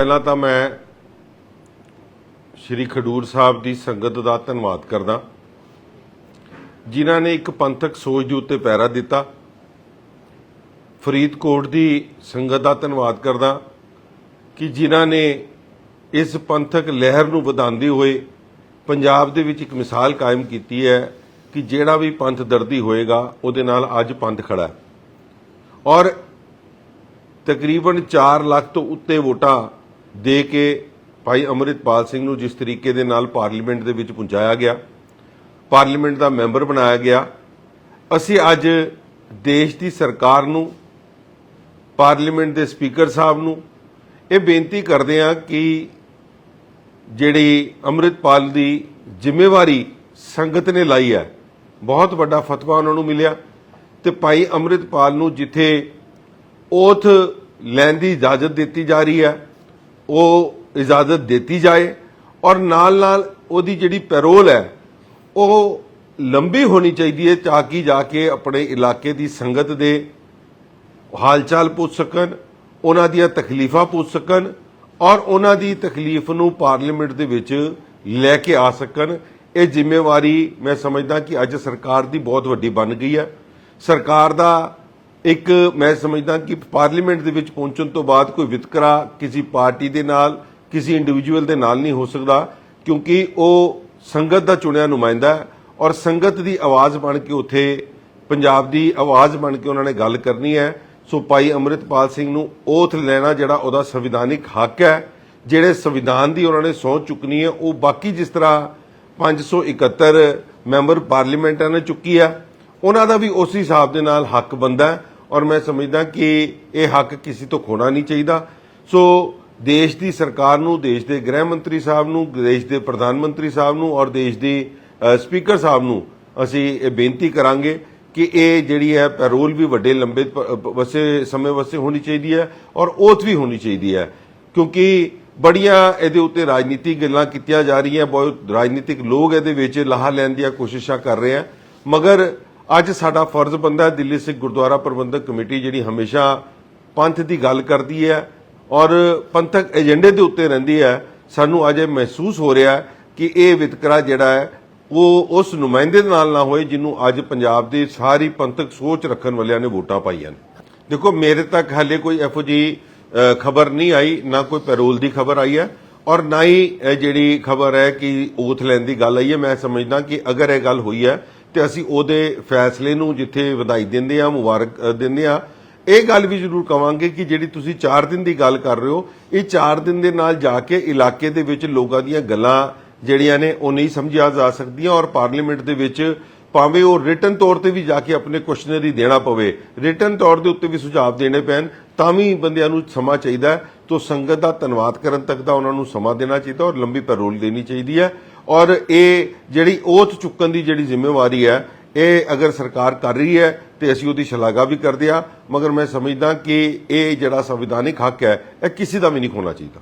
ਪਹਿਲਾਂ ਤਾਂ ਮੈਂ ਸ਼੍ਰੀ ਖਡੂਰ ਸਾਹਿਬ ਦੀ ਸੰਗਤ ਦਾ ਧੰਨਵਾਦ ਕਰਦਾ। ਜਿਨ੍ਹਾਂ ਨੇ ਇੱਕ ਪੰਥਕ ਸੋਚ ਦੇ ਉੱਤੇ ਪੈਰਾ ਦਿੱਤਾ। ਫਰੀਦਕੋਟ ਦੀ ਸੰਗਤ ਦਾ ਧੰਨਵਾਦ ਕਰਦਾ ਕਿ ਜਿਨ੍ਹਾਂ ਨੇ ਇਸ ਪੰਥਕ ਲਹਿਰ ਨੂੰ ਵਧਾਉਂਦੇ ਹੋਏ ਪੰਜਾਬ ਦੇ ਵਿੱਚ ਇੱਕ ਮਿਸਾਲ ਕਾਇਮ ਕੀਤੀ ਹੈ ਕਿ ਜਿਹੜਾ ਵੀ ਪੰਥ ਦਰਦੀ ਹੋਏਗਾ, ਉਹਦੇ ਨਾਲ ਅੱਜ ਪੰਥ ਖੜਾ ਹੈ। ਔਰ ਤਕਰੀਬਨ 4 ਲੱਖ ਤੋਂ ਉੱਤੇ ਵੋਟਾਂ ਦੇ ਕੇ ਭਾਈ ਅਮਰਿਤਪਾਲ ਸਿੰਘ ਨੂੰ ਜਿਸ ਤਰੀਕੇ ਦੇ ਨਾਲ ਪਾਰਲੀਮੈਂਟ ਦੇ ਵਿੱਚ ਪਹੁੰਚਾਇਆ ਗਿਆ, ਪਾਰਲੀਮੈਂਟ ਦਾ ਮੈਂਬਰ ਬਣਾਇਆ ਗਿਆ, ਅਸੀਂ ਅੱਜ ਦੇਸ਼ ਦੀ ਸਰਕਾਰ ਨੂੰ, ਪਾਰਲੀਮੈਂਟ ਦੇ ਸਪੀਕਰ ਸਾਹਿਬ ਨੂੰ ਇਹ ਬੇਨਤੀ ਕਰਦੇ ਹਾਂ ਕਿ ਜਿਹੜੀ ਅਮਰਿਤਪਾਲ ਦੀ ਜ਼ਿੰਮੇਵਾਰੀ ਸੰਗਤ ਨੇ ਲਾਈ ਹੈ, ਬਹੁਤ ਵੱਡਾ ਫਤਵਾ ਉਹਨਾਂ ਨੂੰ ਮਿਲਿਆ ਤੇ ਭਾਈ ਅਮਰਿਤਪਾਲ ਨੂੰ ਜਿੱਥੇ ਓਥ ਲੈਣ ਦੀ ਇਜਾਜ਼ਤ ਦਿੱਤੀ ਜਾ ਰਹੀ ਹੈ ਉਹ ਇਜਾਜ਼ਤ ਦਿੱਤੀ ਜਾਏ ਔਰ ਨਾਲ ਨਾਲ ਉਹਦੀ ਜਿਹੜੀ ਪੈਰੋਲ ਹੈ, ਉਹ ਲੰਬੀ ਹੋਣੀ ਚਾਹੀਦੀ ਹੈ ਤਾਂ ਕਿ ਜਾ ਕੇ ਆਪਣੇ ਇਲਾਕੇ ਦੀ ਸੰਗਤ ਦੇ ਹਾਲਚਾਲ ਪੁੱਛ ਸਕਣ, ਉਹਨਾਂ ਦੀਆਂ ਤਕਲੀਫਾਂ ਪੁੱਛ ਸਕਣ ਔਰ ਉਹਨਾਂ ਦੀ ਤਕਲੀਫ ਨੂੰ ਪਾਰਲੀਮੈਂਟ ਦੇ ਵਿੱਚ ਲੈ ਕੇ ਆ ਸਕਣ। ਇਹ ਜ਼ਿੰਮੇਵਾਰੀ ਮੈਂ ਸਮਝਦਾ ਕਿ ਅੱਜ ਸਰਕਾਰ ਦੀ ਬਹੁਤ ਵੱਡੀ ਬਣ ਗਈ ਹੈ। ਸਰਕਾਰ ਦਾ ਇੱਕ ਮੈਂ ਸਮਝਦਾ ਕਿ ਪਾਰਲੀਮੈਂਟ ਦੇ ਵਿੱਚ ਪਹੁੰਚਣ ਤੋਂ ਬਾਅਦ ਕੋਈ ਵਿਤਕਰਾ ਕਿਸੇ ਪਾਰਟੀ ਦੇ ਨਾਲ, ਕਿਸੇ ਇੰਡੀਵਿਜੂਅਲ ਦੇ ਨਾਲ ਨਹੀਂ ਹੋ ਸਕਦਾ, ਕਿਉਂਕਿ ਉਹ ਸੰਗਤ ਦਾ ਚੁਣਿਆ ਨੁਮਾਇੰਦਾ ਹੈ ਔਰ ਸੰਗਤ ਦੀ ਆਵਾਜ਼ ਬਣ ਕੇ ਉੱਥੇ, ਪੰਜਾਬ ਦੀ ਆਵਾਜ਼ ਬਣ ਕੇ ਉਹਨਾਂ ਨੇ ਗੱਲ ਕਰਨੀ ਹੈ। ਸੋ ਭਾਈ ਅਮਰਿਤਪਾਲ ਸਿੰਘ ਨੂੰ ਓਥ ਲੈਣਾ ਜਿਹੜਾ ਉਹਦਾ ਸੰਵਿਧਾਨਿਕ ਹੱਕ ਹੈ, ਜਿਹੜੇ ਸੰਵਿਧਾਨ ਦੀ ਉਹਨਾਂ ਨੇ ਸਹੁੰ ਚੁੱਕਣੀ ਹੈ, ਉਹ ਬਾਕੀ ਜਿਸ ਤਰ੍ਹਾਂ 571 ਮੈਂਬਰ ਪਾਰਲੀਮੈਂਟਾਂ ਨੇ ਚੁੱਕੀ ਹੈ, ਉਹਨਾਂ ਦਾ ਵੀ ਉਸ ਹਿਸਾਬ ਦੇ ਨਾਲ ਹੱਕ ਬੰਦਾ ਔਰ ਮੈਂ ਸਮਝਦਾ ਕਿ ਇਹ ਹੱਕ ਕਿਸੇ ਤੋਂ ਖੋਣਾ ਨਹੀਂ ਚਾਹੀਦਾ। ਸੋ ਦੇਸ਼ ਦੀ ਸਰਕਾਰ ਨੂੰ, ਦੇਸ਼ ਦੇ ਗ੍ਰਹਿ ਮੰਤਰੀ ਸਾਹਿਬ ਨੂੰ, ਦੇਸ਼ ਦੇ ਪ੍ਰਧਾਨ ਮੰਤਰੀ ਸਾਹਿਬ ਨੂੰ ਔਰ ਦੇਸ਼ ਦੇ ਸਪੀਕਰ ਸਾਹਿਬ ਨੂੰ ਅਸੀਂ ਇਹ ਬੇਨਤੀ ਕਰਾਂਗੇ ਕਿ ਇਹ ਜਿਹੜੀ ਹੈ ਪੈਰੋਲ ਵੀ ਵੱਡੇ ਲੰਬੇ ਪ- ਵਸੇ, ਸਮੇਂ ਵਸੇ ਹੋਣੀ ਚਾਹੀਦੀ ਹੈ ਔਰ ਓਥ ਵੀ ਹੋਣੀ ਚਾਹੀਦੀ ਹੈ। ਕਿਉਂਕਿ ਬੜੀਆਂ ਇਹਦੇ ਉੱਤੇ ਰਾਜਨੀਤਿਕ ਗੱਲਾਂ ਕੀਤੀਆਂ ਜਾ ਰਹੀਆਂ, ਬਹੁਤ ਰਾਜਨੀਤਿਕ ਲੋਕ ਇਹਦੇ ਵਿੱਚ ਲਾਹਾ ਲੈਣ ਦੀਆਂ ਕੋਸ਼ਿਸ਼ਾਂ ਕਰ ਰਹੇ ਆ। ਮਗਰ ਅੱਜ ਸਾਡਾ ਫਰਜ਼ ਬੰਦਾ ਹੈ ਦਿੱਲੀ ਸਿੱਖ ਗੁਰਦੁਆਰਾ ਪ੍ਰਬੰਧਕ ਕਮੇਟੀ ਜਿਹੜੀ ਹਮੇਸ਼ਾ ਪੰਥ ਦੀ ਗੱਲ ਕਰਦੀ ਹੈ ਔਰ ਪੰਥਕ ਏਜੰਡੇ ਦੇ ਉੱਤੇ ਰਹਿੰਦੀ ਹੈ। ਸਾਨੂੰ ਅੱਜ ਇਹ ਮਹਿਸੂਸ ਹੋ ਰਿਹਾ ਕਿ ਇਹ ਵਿਤਕਰਾ ਜਿਹੜਾ ਹੈ, ਉਹ ਉਸ ਨੁਮਾਇੰਦੇ ਦੇ ਨਾਲ ਨਾ ਹੋਏ ਜਿਹਨੂੰ ਅੱਜ ਪੰਜਾਬ ਦੀ ਸਾਰੀ ਪੰਥਕ ਸੋਚ ਰੱਖਣ ਵਾਲਿਆਂ ਨੇ ਵੋਟਾਂ ਪਾਈਆਂ ਨੇ। ਦੇਖੋ, ਮੇਰੇ ਤੱਕ ਹਾਲੇ ਕੋਈ ਇਹੋ ਜੀ ਖਬਰ ਨਹੀਂ ਆਈ, ਨਾ ਕੋਈ ਪੈਰੋਲ ਦੀ ਖਬਰ ਆਈ ਹੈ ਔਰ ਨਾ ਹੀ ਜਿਹੜੀ ਖਬਰ ਹੈ ਕਿ ਓਥ ਲੈਣ ਦੀ ਗੱਲ ਆਈ ਹੈ। ਮੈਂ ਸਮਝਦਾ ਕਿ ਅਗਰ ਇਹ ਗੱਲ ਹੋਈ ਹੈ ਤੇ ਅਸੀਂ ਉਹਦੇ ਫੈਸਲੇ ਨੂੰ ਜਿੱਥੇ ਵਧਾਈ ਦਿੰਦੇ ਆ, ਮੁਬਾਰਕ ਦਿੰਦੇ ਆ, ਇਹ ਗੱਲ ਵੀ ਜ਼ਰੂਰ ਕਵਾਂਗੇ ਕਿ ਜਿਹੜੀ ਤੁਸੀਂ 4 ਦਿਨ ਦੀ ਗੱਲ ਕਰ ਰਹੇ ਹੋ, ਇਹ 4 ਦਿਨ ਦੇ ਨਾਲ ਜਾ ਕੇ ਇਲਾਕੇ ਦੇ ਵਿੱਚ ਲੋਕਾਂ ਦੀਆਂ ਗੱਲਾਂ ਜਿਹੜੀਆਂ ਨੇ, ਉਹ ਨਹੀਂ ਸਮਝਿਆ ਜਾ ਸਕਦੀਆਂ ਔਰ ਪਾਰਲੀਮੈਂਟ ਦੇ ਵਿੱਚ ਭਾਵੇਂ ਉਹ ਰਿਟਨ ਤੌਰ ਤੇ ਵੀ ਜਾ ਕੇ ਆਪਣੇ ਕੁਐਸਚਨਰੀ ਦੇਣਾ ਪਵੇ ਰਿਟਨ ਤੌਰ ਦੇ ਉੱਤੇ ਵੀ ਸੁਝਾਅ ਦੇਣੇ ਪੈਣ, ਤਾਂ ਵੀ ਬੰਦਿਆਂ ਨੂੰ ਸਮਾਂ ਚਾਹੀਦਾ ਹੈ ਸੰਗਤ ਦਾ ਧੰਨਵਾਦ ਕਰਨ ਤੱਕ ਦਾ ਉਹਨਾਂ ਨੂੰ ਸਮਾਂ ਦੇਣਾ ਚਾਹੀਦਾ ਔਰ ਲੰਬੀ ਪੈਰੋਲ ਦੇਣੀ ਚਾਹੀਦੀ ਹੈ। ਔਰ ਇਹ ਜਿਹੜੀ ਓਥ ਚੁੱਕਣ ਦੀ ਜਿਹੜੀ ਜ਼ਿੰਮੇਵਾਰੀ ਹੈ, ਇਹ ਅਗਰ ਸਰਕਾਰ ਕਰ ਰਹੀ ਹੈ ਤੇ ਅਸੀਂ ਉਹਦੀ ਸ਼ਲਾਘਾ ਵੀ ਕਰਦੇ ਆ ਮਗਰ ਮੈਂ ਸਮਝਦਾ ਕਿ ਇਹ ਜਿਹੜਾ ਸੰਵਿਧਾਨਿਕ ਹੱਕ ਹੈ, ਇਹ ਕਿਸੇ ਦਾ ਵੀ ਨਹੀਂ ਹੋਣਾ ਚਾਹੀਦਾ।